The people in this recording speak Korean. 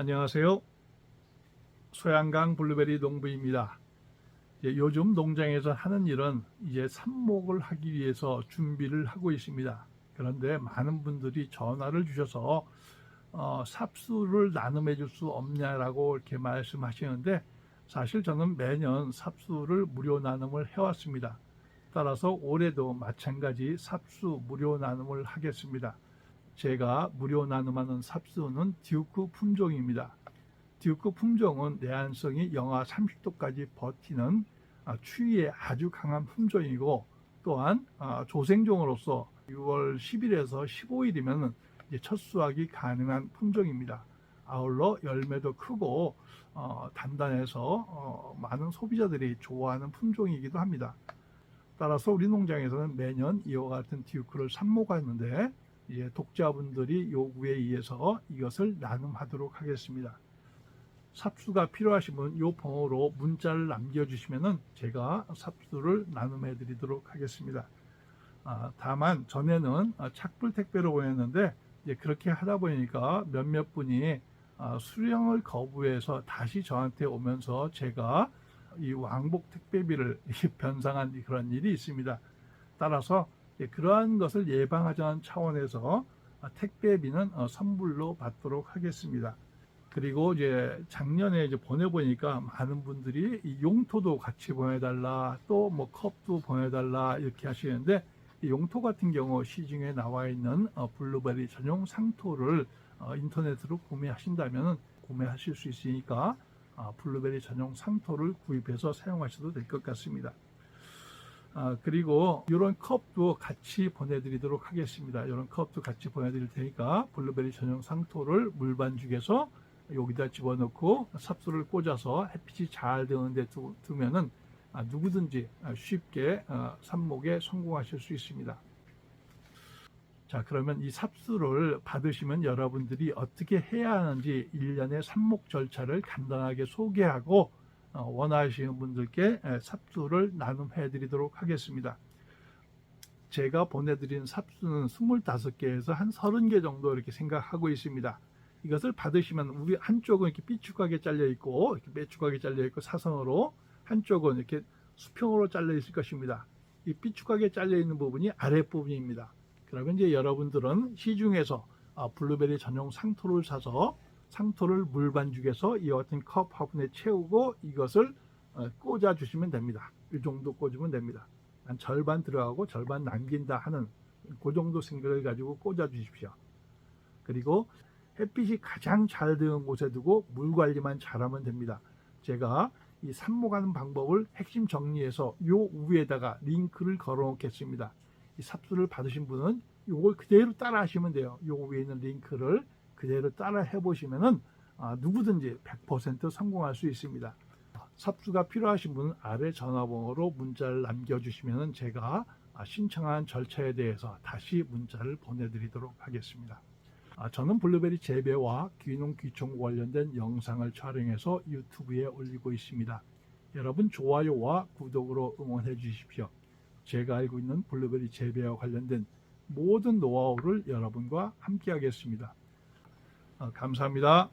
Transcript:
안녕하세요. 소양강 블루베리 농부입니다. 요즘 농장에서 하는 일은 이제 삽목을 하기 위해서 준비를 하고 있습니다. 그런데 많은 분들이 전화를 주셔서 어, 삽수를 나눔해 줄 수 없냐라고 이렇게 말씀하시는데 사실 저는 매년 삽수를 무료 나눔을 해왔습니다. 따라서 올해도 마찬가지 삽수 무료 나눔을 하겠습니다. 제가 무료 나눔하는 삽수는 듀크 품종입니다. 듀크 품종은 내한성이 영하 30도까지 버티는 아, 추위에 아주 강한 품종이고 또한 아, 조생종으로서 6월 10일에서 15일이면 첫 수확이 가능한 품종입니다. 아울러 열매도 크고 어, 단단해서 어, 많은 소비자들이 좋아하는 품종이기도 합니다. 따라서 우리 농장에서는 매년 이와 같은 듀크를 삽목하는데 이제 독자분들이 요구에 의해서 이것을 나눔하도록 하겠습니다. 삽수가 필요하시면 요 번호로 문자를 남겨주시면은 제가 삽수를 나눔해 드리도록 하겠습니다. 아, 다만 전에는 아, 착불 택배로 보냈는데 이제 그렇게 하다 보니까 몇몇 분이 아, 수령을 거부해서 다시 저한테 오면서 제가 이 왕복 택배비를 변상한 그런 일이 있습니다. 따라서 예, 그러한 것을 예방하자는 차원에서 아, 택배비는 어, 선불로 받도록 하겠습니다. 그리고 이제 작년에 이제 보내보니까 많은 분들이 이 용토도 같이 보내달라, 또 뭐 컵도 보내달라 이렇게 하시는데 이 용토 같은 경우 시중에 나와 있는 어, 블루베리 전용 상토를 어, 인터넷으로 구매하신다면 구매하실 수 있으니까 아, 블루베리 전용 상토를 구입해서 사용하셔도 될 것 같습니다. 아, 그리고 이런 컵도 같이 보내드리도록 하겠습니다. 이런 컵도 같이 보내드릴 테니까 블루베리 전용 상토를 물반죽에서 여기다 집어넣고 삽수를 꽂아서 햇빛이 잘 드는데 두, 두면은 아, 누구든지 쉽게 어, 삽목에 성공하실 수 있습니다. 자, 그러면 이 삽수를 받으시면 여러분들이 어떻게 해야 하는지 일련의 삽목 절차를 간단하게 소개하고 어, 원하시는 분들께 에, 삽수를 나눔해 드리도록 하겠습니다. 제가 보내드린 삽수는 25개에서 한 30개 정도 이렇게 생각하고 있습니다. 이것을 받으시면 우리 한쪽은 이렇게 삐죽하게 잘려 있고 이렇게 빼죽하게 잘려 있고 사선으로 한쪽은 이렇게 수평으로 잘려 있을 것입니다. 이 삐죽하게 잘려 있는 부분이 아랫부분입니다. 그러면 이제 여러분들은 시중에서 아, 블루베리 전용 상토를 사서 상토를 물반죽에서 이와 같은 컵 화분에 채우고 이것을 어, 꽂아 주시면 됩니다. 이 정도 꽂으면 됩니다. 한 절반 들어가고 절반 남긴다 하는 그 정도 생각을 가지고 꽂아 주십시오. 그리고 햇빛이 가장 잘 드는 곳에 두고 물 관리만 잘하면 됩니다. 제가 이 삽목하는 방법을 핵심 정리해서 요 위에다가 링크를 걸어 놓겠습니다. 이 삽수를 받으신 분은 요걸 그대로 따라 하시면 돼요. 요 위에 있는 링크를 그대로 따라 해보시면은 아, 누구든지 100% 성공할 수 있습니다. 삽수가 필요하신 분은 아래 전화번호로 문자를 남겨주시면 제가 아, 신청한 절차에 대해서 다시 문자를 보내드리도록 하겠습니다. 아, 저는 블루베리 재배와 귀농 귀촌 관련된 영상을 촬영해서 유튜브에 올리고 있습니다. 여러분 좋아요와 구독으로 응원해 주십시오. 제가 알고 있는 블루베리 재배와 관련된 모든 노하우를 여러분과 함께 하겠습니다. 아, 감사합니다.